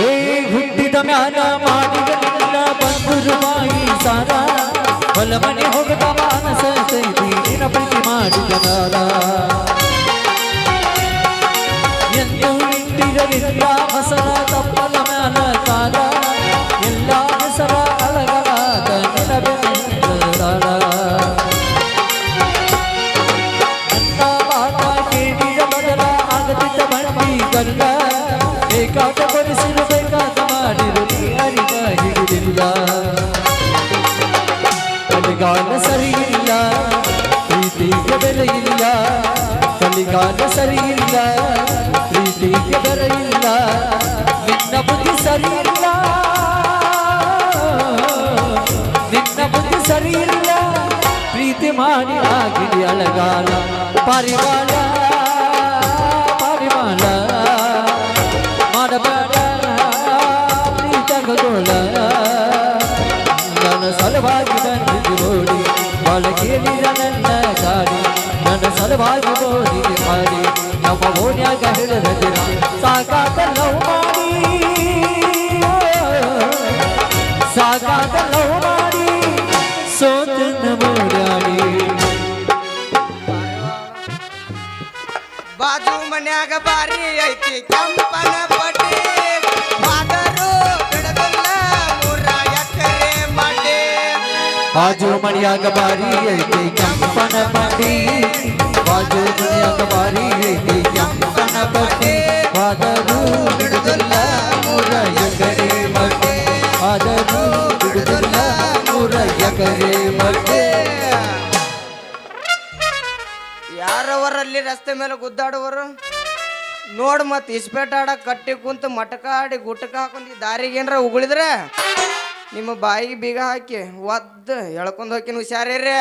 ಹೇ ಹುಟ್ಟಿದ ಮ್ಯಾಲ ಮಾಡಿದಲ್ಲ ಬಂದು ಬಾಯಿ ಸಾರ. ಹೊಲ ಮನೆ ಹೋಗದ ಮಾನಸ ನಿನ್ನ ಪ್ರೀತಿ ಮಾಡಿದ ನಾರ. ಎಂದು ಇಟ್ಟಿರಲಿಲ್ಲ ಹಸರ ತಪ್ಪಲ ಮ್ಯಾಲ ಕಲಿಗಾಲ ಸರಿಯಿಲ್ಲ ಪ್ರೀತಿಗೆ ಬೆಲೆ ಇಲ್ಲ ನಿನ್ನ ಬುದ್ಧಿ ಸರಿಯಿಲ್ಲ. ನಿನ್ನ ಬುದ್ಧಿ ಸರಿಯಿಲ್ಲ, ಪ್ರೀತಿ ಮಾಡಿ ಆಗಿರಿ ಅಳಗಾಲ ಪರಿವಾಳ ನನ್ನ ಸಲುವಾಗಿ ಓಡಿ ಮಾಡಿ ನಮ್ಮ ಓಣ್ಯಾಗ ಹಿಡಿದ ದಿನ ಸಾಕಾದ ಲವ್ ಮಾಡಿ ಸಾಕಾದ ಲವ್ ಮಾಡಿ ಸೋತನ್ನ ಮೂಡಾಡಿ ಬಾಜು ಮನ್ಯಾಗ ಬಾರಿ ಐತಿ ಕೆಂಪನ ಪಟ್ಟಿ ಆದರೂ ಬಾಜು ಮಣಿಯಾಗ ಬಾರಿ ಐತಿ ಕೆಂಪನ ಪಟ್ಟಿ? ಬಾಜು ಮಣಿಯಾಗ ಬಾರಿ ಐತಿ ಕೆಂಪನ ಪಟ್ಟಿ? ಆದರೂ ಬಿಡುದಿಲ್ಲ ಮೂರ ಎಕರೆ ಮಟ್ಟಿ. ಆದರೂ ಬಿಡುದಿಲ್ಲ ಮೂರ ಎಕರೆ ಮಟ್ಟಿ. ಯಾರವರಲ್ಲಿ ರಸ್ತೆ ಮೇಲೆ ಗುದ್ದಾಡುವರು? ನೋಡ್ ಮತ್ ಇಸ್ಪೇಟ್ ಆಡ ಕಟ್ಟಿ ಕುಂತ ಮಟಕ ಆಡಿ ಗುಟ್ಟಕ ಹಾಕೊಂಡ್ ದಾರಿಗೆ ಉಗುಳಿದ್ರೆ? ನಿಮ್ಮ ಬಾಯಿಗೆ ಬೀಗ ಹಾಕಿ ಒದ್ದು ಎಳ್ಕೊಂಡು ಹೋಗಿನ ಹುಷಾರಿರ್ರಿ.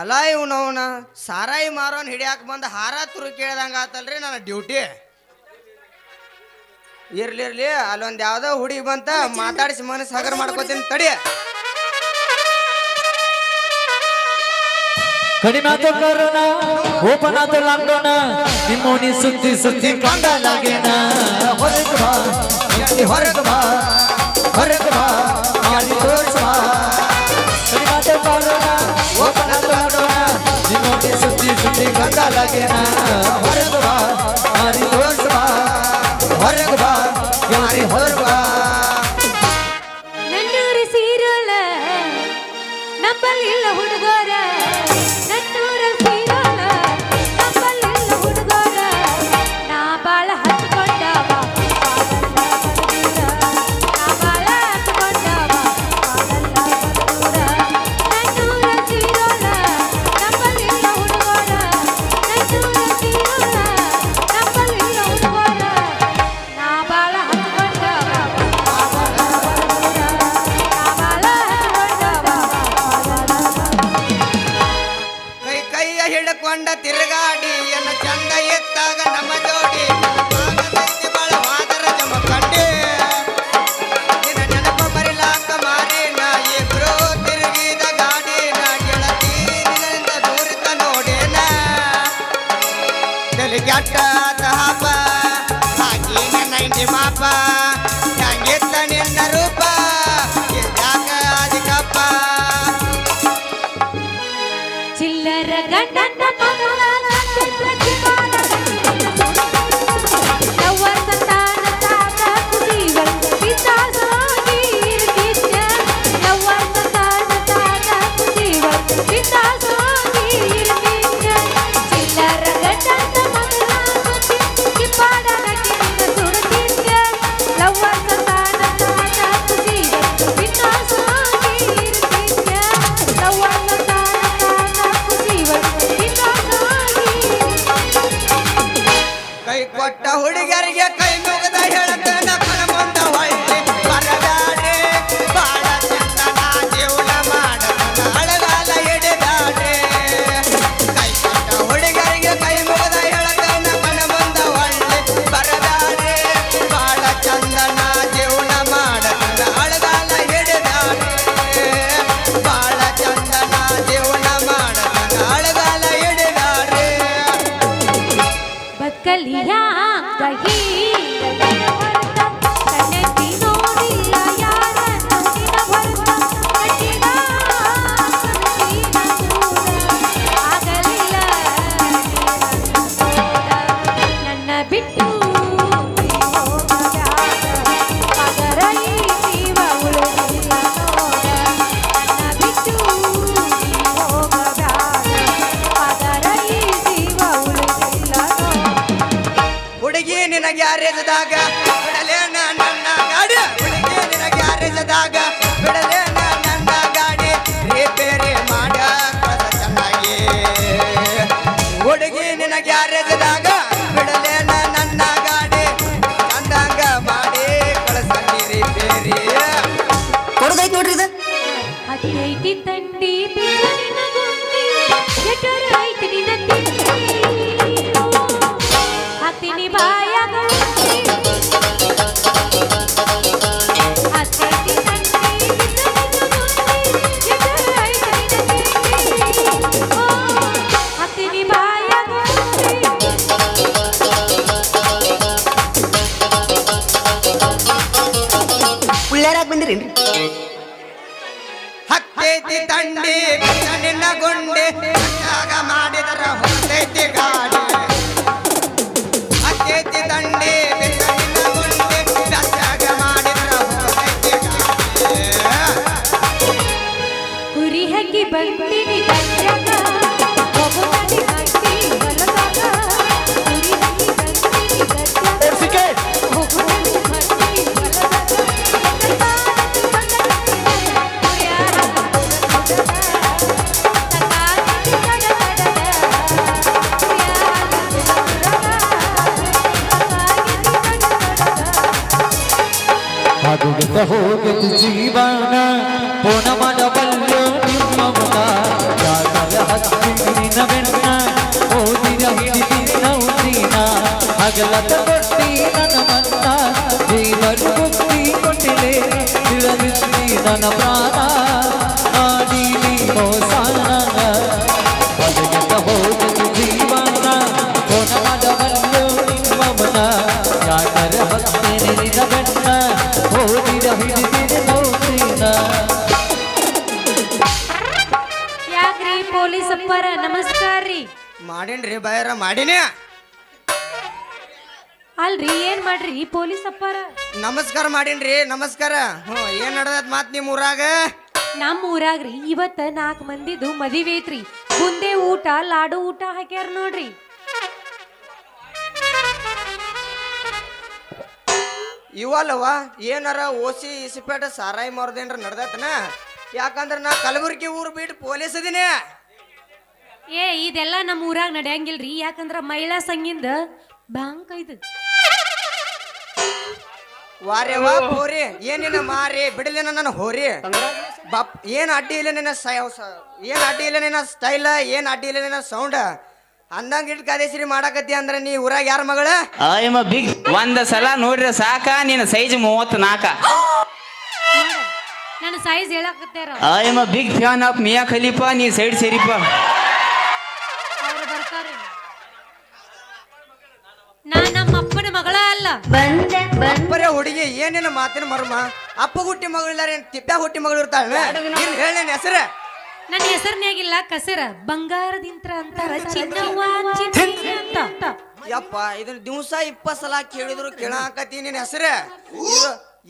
ಅಲ್ಲ ಇವನವನ ಸಾರಾಯಿ ಮಾರೋನ್ ಹಿಡಿಯಾಕ ಬಂದ ಹಾರ ತುರು ಕೇಳ್ದಂಗ ಆತಲ್ರಿ ನನ್ನ ಡ್ಯೂಟಿ. ಇರ್ಲಿರ್ಲಿ ಅಲ್ಲೊಂದು ಯಾವುದೋ ಯಾವ್ದೋ ಹುಡುಗಿ ಬಂತ ಮಾತಾಡಿಸಿ ಮನಸ್ಸು ಹಗರ್ ಮಾಡ್ಕೋತೀನಿ ತಡಿ. ಕಡಿಮೆ ಆತ ಕರೋಣ ಓಪನ್ ಆತ ಲಾಕ್ಡೌನ ನಿಮ್ಮೋನಿ ಸುತ್ತಿ ಸುತ್ತಿ ಕಂಡಲಾಗೇನ? ಹೊರಗೆ ಬಾ ಹೊರಗೆ ಬಾ ಹೊರಗೆ ಬಾ ಮಾಡಿ ತೋರ್ಸ ಬಾ. ಕಡಿಮೆ ಆತ ಕರೋನ ಓಪನ್ ಆತ ಲಾಕ್ಡೌನ ನಿಮ್ಮೋನಿ ಸುತ್ತಿ ಸುತ್ತಿ ಕಂಡಲಾಗೇನ? ಹೊರಗೆ ಬಾ ಮಾಡಿ ತೋರ್ಸ ಬಾ. ಹೊರಗೆ ಬಾ ತಿರುಗಾಡಿ ಎನ್ನ ಚಂದ ಎತ್ತಾಗ ನಮ್ಮ ಜೋಡಿ. ಗ್ಯಾರೇಜ್ದಾಗ ಬಿಡಲೇನ ನನ್ನ ಗಾಡಿ ಹುಡುಗಿ ನಿನ ಗ್ಯಾರೇಜ್ದಾಗ ನನ್ನ ಗಾಡಿ ರಿಪೇರಿ ಮಾಡ ಚೆನ್ನಾಗಿ. ಹುಡುಗಿ ನಿನ ಗ್ಯಾರೇಜ್ದಾಗ ಬಿಡಲೇನ ನನ್ನ ಗಾಡಿ ಚಂದಂಗ ಮಾಡಿ ಕಳ್ಸ ರಿಪೇರಿ ಕೊಡದೈತ್ ನೋಡ್ರಿ ಇದು. ತಂಡಿ ಬಿಸಿಲಿನ ಗುಂಡಿ ಎಟರ ಹೋಗದು ಜೀವನ ಪೋಣ ಮಾಡಬಲ್ಲು ನಿಮ್ಮ ಮನ ಯಾಕಲ ಹತ್ತಿನ ಬೆನ್ನ, ಓದಿನ ಹಿಡಿದಿನ ಹಗಲತ ಕೊಟ್ಟಿ ನನ್ನ ಮನ್ನ ದೇವರು ಬುದ್ಧಿ ಕೊಟ್ಟಿಲೆ ತಿಳದಿಸಿ ನನ್ನ ಪ್ರಾಣ ಆಡಿ ನೀ ಅಪ್ಪರ ನಮಸ್ಕಾರ ರೀ ಮಾಡೀನ್ರಿ ಬಾಯರ ಮಾಡೀನಿ? ಅಲ್ರಿ ಏನ್ ಮಾಡ್ರಿ? ಪೊಲೀಸ್ ಅಪ್ಪಾರ? ನಮಸ್ಕಾರ ಮಾಡೀನ್ರಿ ನಮಸ್ಕಾರ. ಹ್ಞೂ ಏನ್ ನಡ್ದತ್ ಮಾತ್ ನಿಮ್ ಊರಾಗ? ನಮ್ಮ ಊರಾಗ್ರಿ ಇವತ್ತ ನಾಲ್ಕು ಮಂದಿದು ಮದಿವೆ ಐತ್ರಿ. ಮುಂದೆ ಊಟ ಲಾಡು ಊಟ ಹಾಕ್ಯಾರ ನೋಡ್ರಿ. ಇವಲ್ಲವ ಏನಾರ ಓಸಿ ಇಸಿಪೇಟ ಸಾರಾಯಿ ಮಾರ್ದೇನ್ರ ನಡ್ದತ್ತನ ಯಾಕಂದ್ರ ನಾ ಕಲಬುರ್ಗಿ ಊರು ಬಿಟ್ಟು ಪೊಲೀಸ್ ಅದೀನಿ ಏ ಇದೆಲ್ಲ ನಮ್ಮ ಊರಾಗ ನಡೆಯಂಗಿಲ್ರಿ. ಯಾಕಂದ್ರ ಮಹಿಳಾ ಸಂಘಿಂದ ಬ್ಯಾಂಕ್ ಐದು ಹೋರಿ ಏನಿನ ಮಾರಿ ಬಿಡಲಿನ ನನ್ನ ಹೋರಿ. ಬಾಪ್ ಏನ್ ಅಡ್ಡಿ ಇಲ್ಲ ನಿನ್ನ ಸ- ಸ- ಏನ್ ಅಡ್ಡಿ ಇಲ್ಲ ನಿನ್ನ ಸ್ಟೈಲ ಏನ್ ಅಡ್ಡಿ ಇಲ್ಲ ನಿನ್ನ ಸೌಂಡ್ ಅಂದಂಗ ಇಟ್ ಕಾದೇಶ್ರಿ ಮಾಡಾಕತ್ತಿ ಅಂದ್ರೆ ನೀ ಊರಾಗ ಯಾರ ಮಗಳ? ಬಿಗ್ ಒಂದ ಸಲ ನೋಡ್ರಿ ಸಾಕ ನಿನ್ನ ಸೈಜ್ ಮೂವತ್ ನಾಲ್ಕ ನನ್ನ size ಹೇಳಕತ್ತೇರ. I'm big fan of Mia Khalifa ನೀ ಸೈಡ್ ಸೇರಿಪ್ಪ. ನಾ ನಮ್ಮ ಅಪ್ಪನ ಮಗಳ ಅಲ್ಲ. ಬರೇ ಹುಡುಗಿ ಏನೇನು ಮಾತಿನ ಮರ್ಮ. ಅಪ್ಪ ಹುಟ್ಟಿ ಮಗಳಿಲ್ಲಾರ ಏನ್ ತಿಪ್ಪ ಹುಟ್ಟಿ ಮಗಳು ಇರ್ತಾಳೆ ಹೇಳಿ ನನ್ನ ಹೆಸರ. ನನ್ನ ಹೆಸರಿನಾಗಿಲ್ಲ ಕಸರ. ಬಂಗಾರದಿಂತ್ರ ಅಂತಾರ ಚಿನ್ನವ್ವ ಚಿನ್ನಿ. ಅಂತ. ಯಪ್ಪ ಇದನ್ನ ದಿವಸ ಇಪ್ಪತ್ ಸಲ ಕೇಳಿದ್ರು ಕೇಳಾಕತಿ ನಿನ್ನ ಹೆಸರ.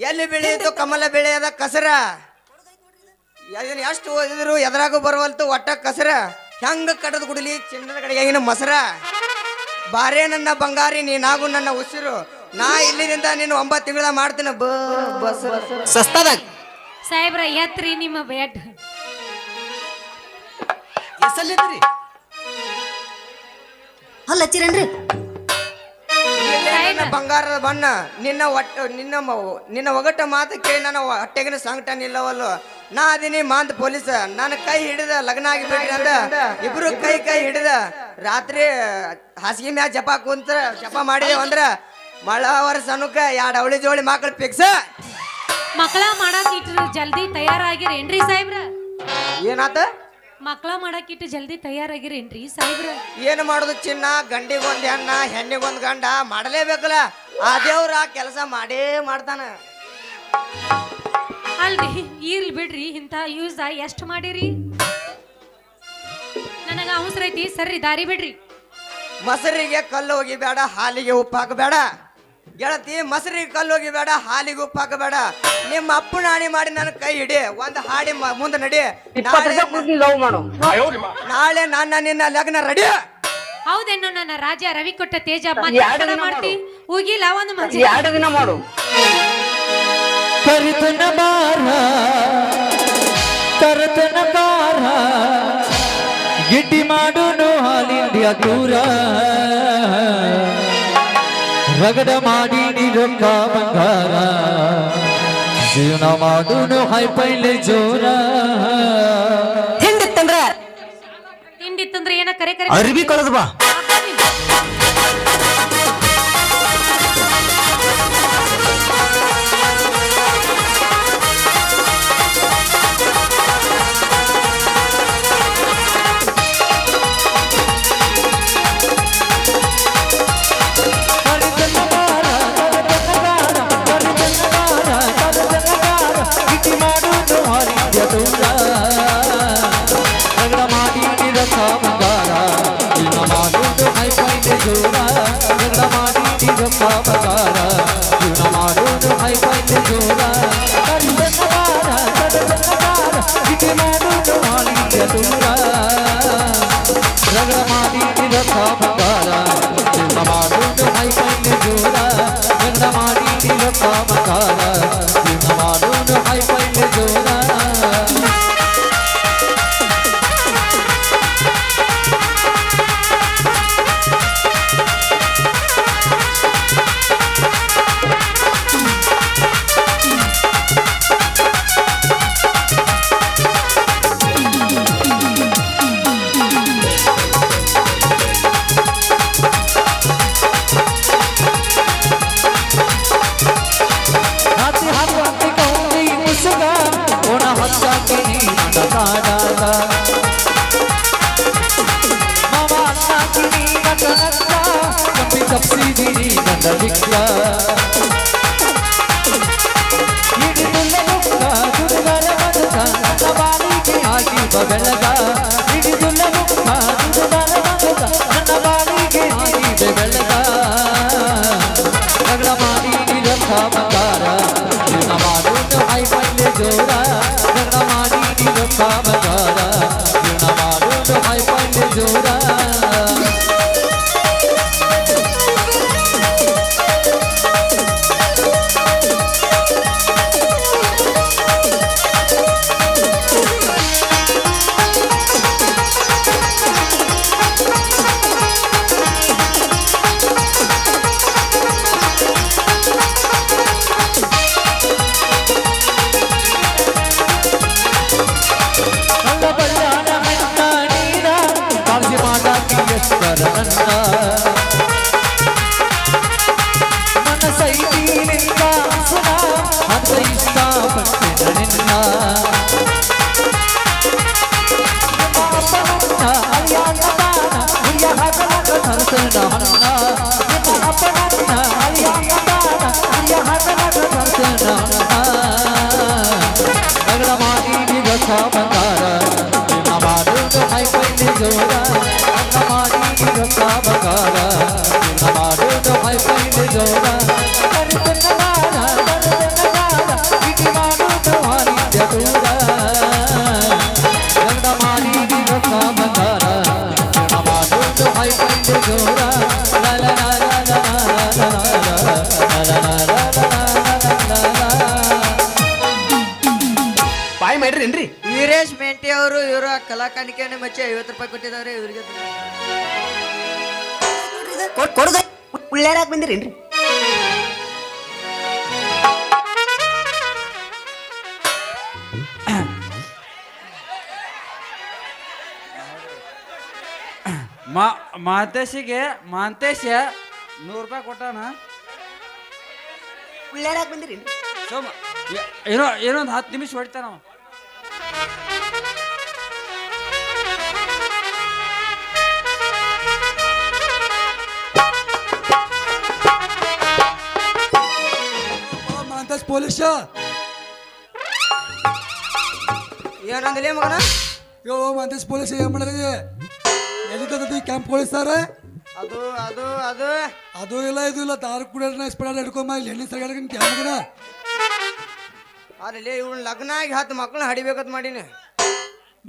ಎಲ್ಲಿ ಬೆಳೆಯಿತು ಕಮಲ ಬೆಳೆಯದ ಕಸರ. ಇದನ್ನ ಎಷ್ಟು ಓದಿದ್ರು ಎದ್ರಾಗೂ ಬರವಲ್ತು ಒಟ್ಟ ಕಸರ. ಹೆಂಗ ಕಟ್ಟದ ಕುಡಿಲಿ ಚಿನ್ನದ ಕಡೆಗೆ ಮೊಸರ. ಬಾರೇ ನನ್ನ ಬಂಗಾರಿ ನೀನಾಗು ನನ್ನ ಉಸಿರು. ನಾ ಇಲ್ಲಿನಿಂದ ನೀನು ಒಂಬತ್ತು ತಿಂಗಳ ಮಾಡ್ತೀನಿ. ಬ ಬಸ್ ಸಸ್ತಾದಾಗ ಸಾಹೇಬ್ರ ಎತ್ರಿ ನಿಮ್ಮ ಬೆಡ್ ಎಸಲ್ಲಿದ್ರಿ ಅಲ್ಲ ಹಚ್ಚಿರೇನ್ರಿ ನಿನ್ನ ಬಂಗಾರದ ಬಣ್ಣ ನಿನ್ನ ಒಟ್ಟ ನಿನ್ನ ಮ- ನಿನ್ನ ಒಗಟ ಮಾತು ಕೇಳಿ ನನ್ನ ಹೊಟ್ಟೆಗಿನ ಸಂಕಟ ನಿಲ್ಲವಲ್ಲ? ನಾ ಅದೀನಿ ಮಾಂತ್ ಪೊಲೀಸ್. ನನ್ನ ಕೈ ಹಿಡಿದ ಲಗ್ನ ಆಗಿಬಿಟ್ರಿ ಅಂತ ಇಬ್ರು ಕೈ ಕೈ ಹಿಡಿದ. ರಾತ್ರಿ ಹಾಸಿಗೆ ಮ್ಯಾಗ ಜಪ ಕುಂತ ಜಪ ಮಾಡಿದೆ ಅಂದ್ರ ಮಳವರ ಸನುಕ ಎರಡು ಅವಳಿ ಜೋಳಿ ಮಕ್ಕಳು ಫಿಕ್ಸ್ ಮಕ್ಕಳ ಮಾಡಿ ಇಟ್ರು ಜಲ್ದಿ ತಯಾರಾಗಿರೇನ್ರಿ ಸಾಹೇಬ್ರ? ಏನಾತ? ಮಕ್ಳ ಮಾಡಕ್ಕಿಟ್ಟು ಜಲ್ದಿ ತಯಾರಾಗಿರೇನ್ರಿ? ಸಾಹೇಬ್ರ? ಏನು ಮಾಡೋದು ಚಿನ್ನ ಗಂಡಿಗೊಂದ್ ಹೆಣ್ಣ ಹೆಣ್ಣಿಗೊಂದ್ ಗಂಡ ಮಾಡಲೇಬೇಕಲ್ಲ. ಆ ದೇವ್ರ ಆ ಕೆಲಸ ಮಾಡೇ ಮಾಡ್ತಾನ. ಅಲ್ರಿ ಇರ್ಲಿ ಬಿಡ್ರಿ ಇಂಥ ಯೂಸ್ ಎಷ್ಟು ಮಾಡಿರಿ? ನನಗ ಅವಸರ ಐತಿ ಸರ್ರಿ ದಾರಿ ಬಿಡ್ರಿ. ಮೊಸರಿಗೆ ಕಲ್ಲು ಹೋಗಿ ಬೇಡ ಹಾಲಿಗೆ ಉಪ್ಪು ಹಾಕಬೇಡ ಗೆಳತಿ ಮೊಸರಿಗೆ ಕಲ್ಲು ಬೇಡ ಹಾಲಿಗೆ ಉಪ್ಪು ಹಾಕಬೇಡ. ನಿಮ್ಮ ಅಪ್ಪನ ಹಾನಿ ಮಾಡಿ ನನ್ನ ಕೈ ಹಿಡಿ ಒಂದು ಹಾಡಿ ಮ- ಮುಂದೆ ನಡಿ. ನಾಳೆ ಲವ್ ಮಾಡು. ನಾಳೆ ನನ್ನ ನಿನ್ನ ಲಗ್ನ ರೆಡಿ. ಹೌದೇನು ನನ್ನ ರಾಜ ರವಿ ಕೊಟ್ಟ ತೇಜ ಎರಡು ದಿನ ಮಾಡ್ತಿ? ಹೋಗಿಲ್ಲ ಒಂದು ಎರಡು ದಿನ ಮಾಡು. ಕರಿತನ ಬಾರ ತರತನ ಬಾರ ಗಿಡ್ಡಿ ಮಾಡುನು ಹಾಲಿಂದಿಯ ದೂರ. ರಗಡ ಮಾಡಿ ರೊಕ್ಕ ಬಂಗಾರ. ಜೀವನ ಮಾಡೋನು ಹೈ ಪೈಲೆ ಜೋರ. ಹೆಂಗಿತ್ತಂದ್ರ ತಿಂಡಿತ್ತಂದ್ರೆ ಏನ ಕರೆ ಕರೆ? ಅರ್ಬಿ ಕಳೆದ ಬಾ. ವೀರೇಶ್ ಮೆಂಟಿ ಅವರು ಇವರು ಕಲಾಕಾಣಿಕೆಯನ್ನು ಮಚ್ಚಿ ಐವತ್ತು ರೂಪಾಯಿ ಕೊಟ್ಟಿದ್ದಾರೆ ಇವರಿಗೆ ಕೊಡುದ. ಉಳ್ಳಾಡಕ್ ಬಂದಿರೇನ್ರಿ? ಮಾ ಮಾಂತೇಶಿಗೆ ಮಾಂತೇಶ ನೂರು ರೂಪಾಯಿ ಕೊಟ್ಟಾನ? ಉಳ್ಳಾಡಕ್ ಬಂದಿರೇನ್ರಿ? ಸೋಮ ಏನೋ ಏನೋ ಒಂದು ಹತ್ತು ನಿಮಿಷ ಹೊಡಿತಾನ ಪೊಲೀಸ? ಏನಂದಿಲ್ಲ ಮಗನ? ಯೋ ಮಾಂತೇಶ್ ಪೊಲೀಸ್ ಏನ್ ಮಾಡಿದ್ರಿ ಎಲ್ಲಿದ್ದದ ಕ್ಯಾಂಪ್ ಸರ್ ಅದು ಅದು ಅದು. ಅದು ಇಲ್ಲ ಇದು ಇಲ್ಲ. ದಾರು ಕೂಡ ಇಸ್ಪಡ ಹಿಡ್ಕೊಂಬ ಇಲ್ಲಿ ಎಣ್ಣೆ ಕ್ಯಾಂಪ್ ಮಗನ? ಅಲ್ಲಿ ಇವ್ನ ಲಗ್ನ ಆಗಿ ಹತ್ತು ಮಕ್ಕಳನ್ನ ಹಡಿಬೇಕಂತ ಮಾಡೀನಿ.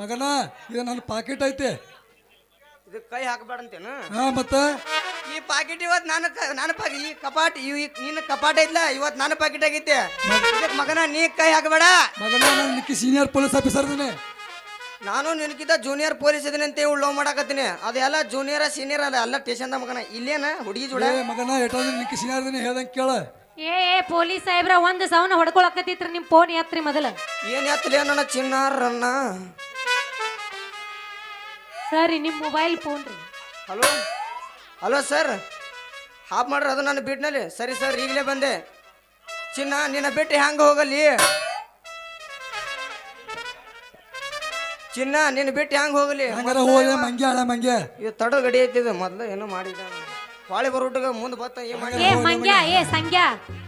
ಮಗನ ಇದು ನನ್ನ ಪಾಕೆಟ್ ಐತೆ. ಇದಕ್ಕೆ ಕೈ ಹಾಕಬೇಡಂತೇನು ಹಾ ಮತ್ತ? ಈ ಪಾಕೆಟ್ ಇವತ್ತು ನಾನು ನನ್ನ ಪಾಕಿ ಈ ಕಪಾಟ್ ಇವ್ ಈ- ನಿನ್ನ ಕಪಾಟ ಐತ್ಲ ಇವತ್ತು ನನ್ನ ಪಾಕಿಟ್ ಆಗೈತೆ. ಮಗನ ನೀ ಕೈ ಹಾಕಬೇಡ. ಮಗನ ನಾನು ನಿಕ್ಕಿ ಸೀನಿಯರ್ ಪೊಲೀಸ್ ಆಫೀಸರ್ ನಾನು ನಿನಕಿಂತ ಜೂನಿಯರ್ ಪೊಲೀಸ್ ಇದೀನಿ ಅಂತ ಇವ್ಳು ಲವ್ ಮಾಡಾಕತ್ತೀನಿ. ಅದೆಲ್ಲ ಜೂನಿಯರ್ ಸೀನಿಯರ್ ಅಲ್ಲ ಎಲ್ಲ ಸ್ಟೇಷನ್ದ ಮಗನ. ಇಲ್ಲೇನ ಹುಡುಗಿ ಜೋಡ? ಮಗನ ಎಟೋ ನಿಕ್ಕಿ ಸೀನಿಯರ್ ಹೇಳ್ದಂಗೆ ಕೇಳ. ಏ ಏ ಪೊಲೀಸ್ ಸಾಹೇಬ್ರ ಒಂದ್ ಸೌನ ಹೊಡ್ಕೊಳಕತ್ತಿತ್ರಿ ನಿಮ್ ಫೋನ್ ಎತ್ರಿ ಮೊದಲ. ಏನ್ ಎತ್ತಲೇ ನನ್ನ ಚಿನ್ನಾರನ್ನ? ಸರಿ ನಿಮ್ಮ ಮೊಬೈಲ್ ಫೋನ್ ರೀ. ಹಲೋ? Hello sir? ಹಾಪ್ ಮಾಡ್ರಿ ಅದು ನನ್ನ ಬಿಟ್ನಲ್ಲಿ. ಸರಿ ಸರ್ ಈಗಲೇ ಬಂದೆ. ಚಿನ್ನ ನಿನ್ನ ಬಿಟ್ಟು ಹ್ಯಾಂಗ ಹೋಗಲಿ? ಚಿನ್ನ ನಿನ್ನ ಬಿಟ್ಟು ಹೆಂಗ್ ಹೋಗಲಿ? ಹಂಗಾರ ಮಂಗೆ ಮಂಗೆ ಇದು ತಡ ಗಡಿ ಐತಿದು ಮೊದ್ಲು ಏನೋ ಮಾಡಿದ ಬಾಳೆ ಬರೋಟಗ ಮುಂದೆ ಬತ್ತ ಏನ್ ಮಾಡಿ ಏ ಮಂಗ್ಯ ಏ ಸಂಗ್ಯ.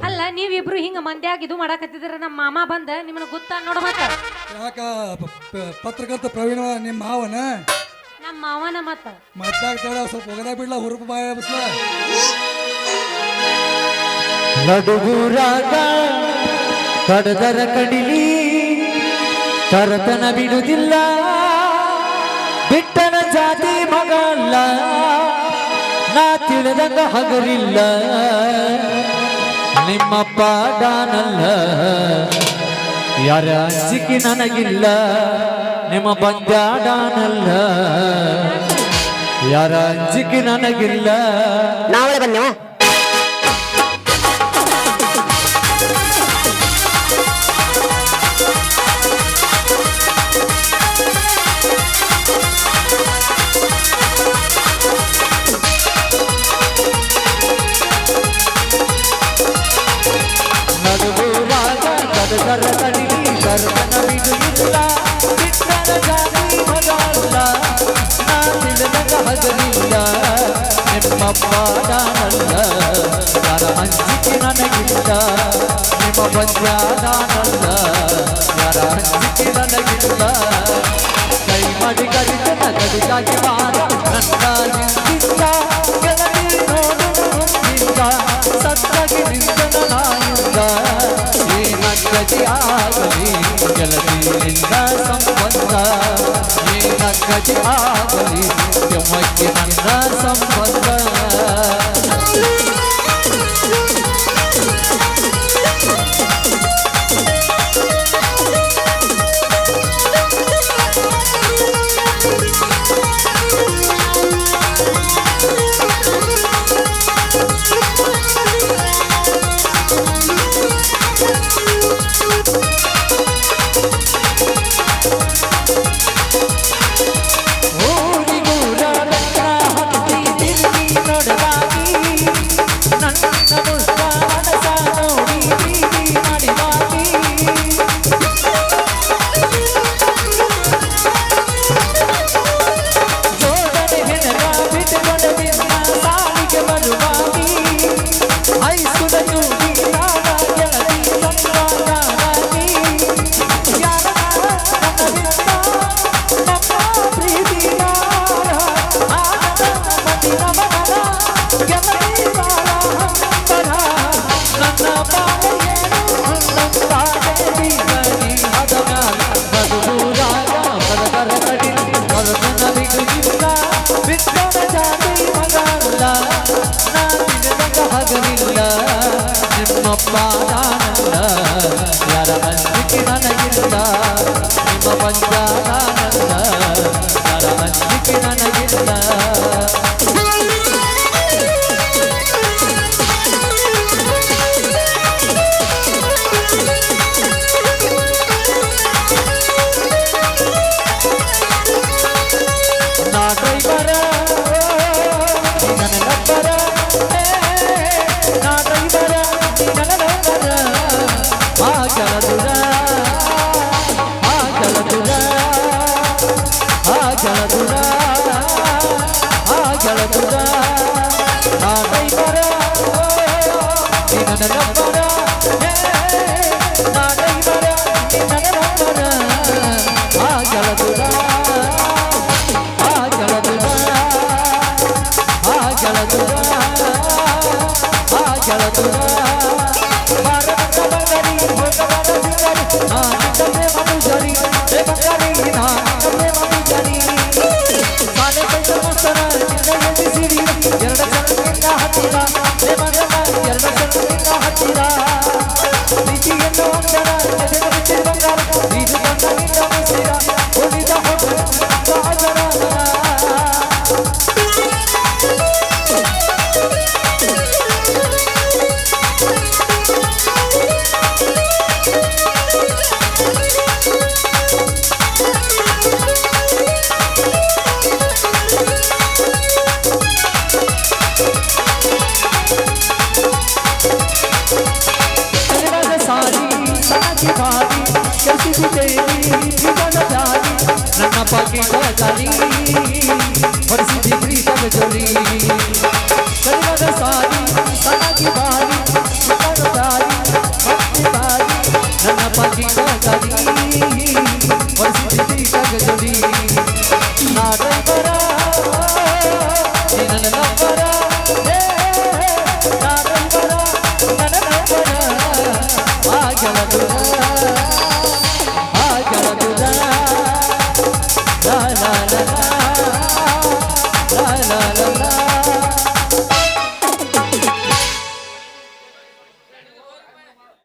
ಅಲ್ಲ ನೀವಿಬ್ರು ಹಿಂಗ ಮಂದ್ಯಾಗ ಇದು ಮಾಡಾಕತ್ತಿದ್ರ ನಮ್ಮ ಮಾಮ ಬಂದ ನಿಮ್ಮನ್ನ ಗೊತ್ತಾ ನೋಡ ಮತ್ತ. ಯಾಕ ಪ- ಪ- ಪತ್ರಕರ್ತ ಪ್ರವೀಣ ನಿಮ್ಮ ಮಾವನ? ನಮ್ಮ ಮಾವನ ಮತ್ತ ಮತ್ತಾಗ್ತಾಳ ಸ್ವಲ್ಪ ಒಗದ ಬಿಡ್ಲ ಹುರುಪು ಬಾಯ ಬಸ್ಲ. ನಡುಗೂರಾಗ ಕಡದರ ಕಡಿಲಿ ತರತನ ಬಿಡುವುದಿಲ್ಲ ಬಿಟ್ಟನ ಜಾತಿ ಮಗಲ್ಲ ನಾ ತಿಳಿದಂಗ ಹಗರಿಲ್ಲ. ನಿಮ್ಮಪ್ಪ ಡಾನಲ್ಲ ಯಾರ ಸಿಕ್ಕಿ ನನಗಿಲ್ಲ. ನಿಮ್ಮ ಬಂಜಾಡಾನಲ್ಲ. ಯಾರ ಅಂಜಿಕೆ ನನಗಿಲ್ಲ. ನಾವೇ ಬನ್ನೇವ ನನಗಿಲ್ಲ ನಿಮ್ಮ ಬಂದ್ಯ ನಾನಲ್ಲ ಯಾರ ಹಂಚಿಕೆ ನನಗಿಲ್ಲ ಕೈ ಮಾಡಿ ಕರಿತ ನಗಡಿಗಾಗಿ ಮಾರ ನನ್ನ ಸತ್ತಾಗಿ ನಿಂತನ ಈ ನಗದಿ ಆಗಲಿ ಗೆಳತಿಯಿಂದ ಸಂಬಂಧ ಏನಕ್ಕದಿ ಆಗಲಿ ಕೆಮ್ಮಕ್ಕೆ ನನ್ನ ಸಂಬಂಧ ಆ ಜಲದುರ ಆ ಜಲದುರ ಆ ಜಲದುರ ಆ ಜಲದುರ ನಾ ಡ್ರೈವರ ನನ್ನ ಎರಡ ಚಂದ್ರನಿಂದ ಹತ್ತಿರ ನನ್ನ ಪಾಕಿಟ